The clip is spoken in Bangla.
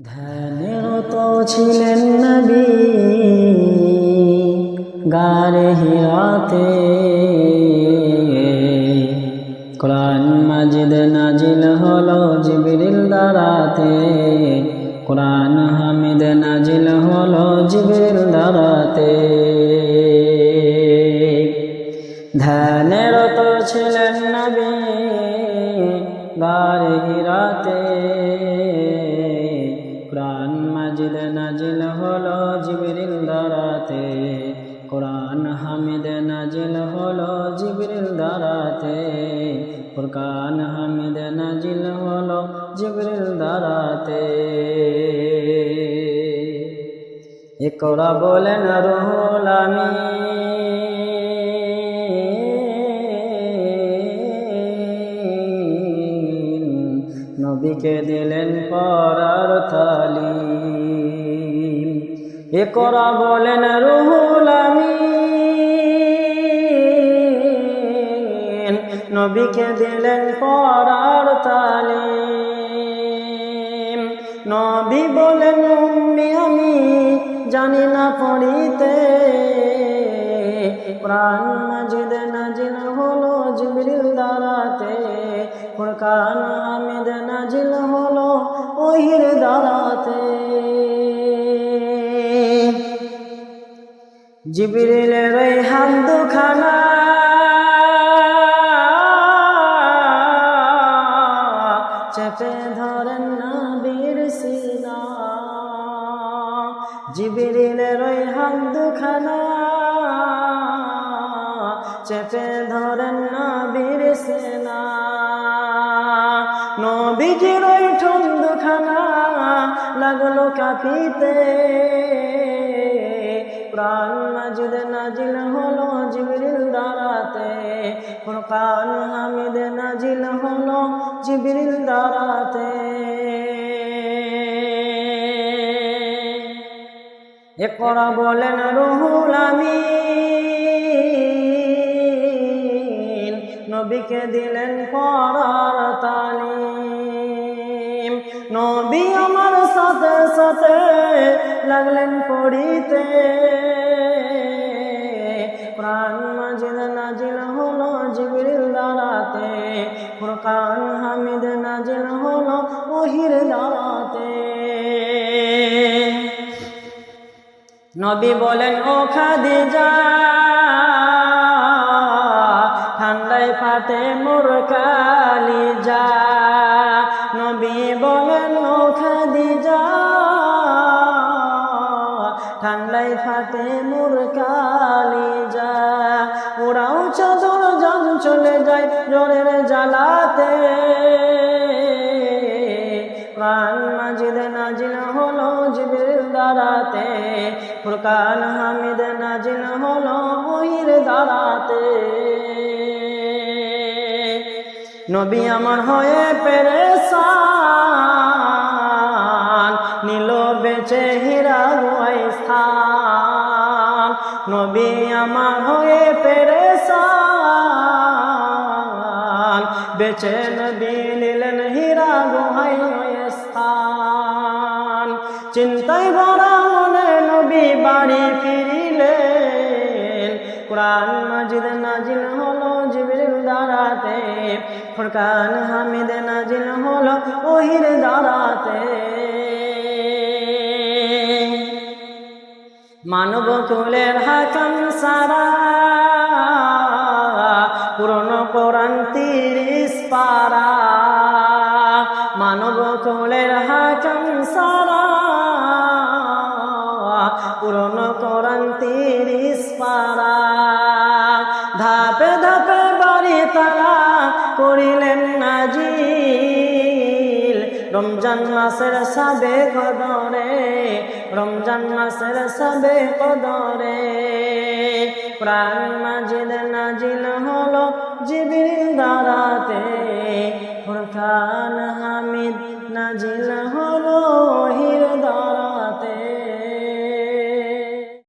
ধ্যানেরত ছিলেন নবী গারে হিরাতে। কোরআন মাজিদ নাজিল হলো জিবরিল দারাতে কোরআন হামিদ নাজিল হলো জিবরিল দারাতে ধ্যানেরত ছিলেন নবী গারে হিরাতে। কোরআন মাজিদ নাজিল হলো জিবরিল দারাতে কোরআন হামিদ নাজিল হলো জিবরিল দারাতে ফুরকান হামিদ নাজিল হলো জিবরিল দারাতে একরা বলেন রুহুল আমিন। নবীকে দিলেন পরার তালিম। একরা বলেন রুহুল আমিন। নবীকে দিলেন পরার তালি নবী বলেন, উম্মি আমি জানি না পড়িতে। প্রাণ মাজিদ নাজিল ফুরকান হামিদ নাজিল হলো ওহির দারাতে জিবরিলের ওই হাত দুখানা। চেপে ধরেন নবীর সিনা। জিবরিলের ওই দুখানা। চেপে ধরেন নবীর সেনা। নবীজির ওই ঠোঁট দুখানা লাগল কাঁপিতে। প্রাণ মাজিদ নাজিল হলো জিবরিল দারাতে ফুরকান হামিদ নাজিল হলো জিবরিল দারাতে একরা বলেন রুহুল আমিন। নবীকে দিলেন পড়ার তালিম। নবী আমার সাথে সাথে লাগলেন পড়িতে। প্রাণ মাজিদ নাজিল হলো জিবরিল দারাতে ফুরকান হামিদ নাজিল হলো ওহির দারাতে নবী বলেন, ও খাদিজা ফাটে মোর কালিজা। নবী বলেন ও খাদিজা ঠান্ডায় ফাটে মোর কালিজা। ওরাও চাদর জান চলে যায় জ্বরের জ্বালাতে। দারাতে ফুরকান হামিদ নাজিল হলো ওহির দারাতে নবী আমার হয়ে পেরেসান নীল বেচে হীরা স্থান। নবী আমার হয়ে পেরেসান বেচে নবী নিলেন হীরা গুহাই স্থান। চিন্তায় ভরা মনে নবী বাড়ি ফিরিলেন কোরআন মাজিদ নাজিল হলো জিবরিল দারাতে ফুরকান হামিদ নাজিল হলো ওহির দারাতে মানব কুলের হাকাম সারা, পুরনো কোরআন তিরিশ পারা। মানব কুলের হাকাম সারা, পুরনো কোরআন তিরিশ ধাপে ধাপে বাড়ি তারা করিলেন নাজিল। রমজান মাসের সাবে কদরে, রমজান মাসের সাবে কদরে। প্রাণ মাজিদ নাজিল হলো জিবির দারাতে, ফুরকান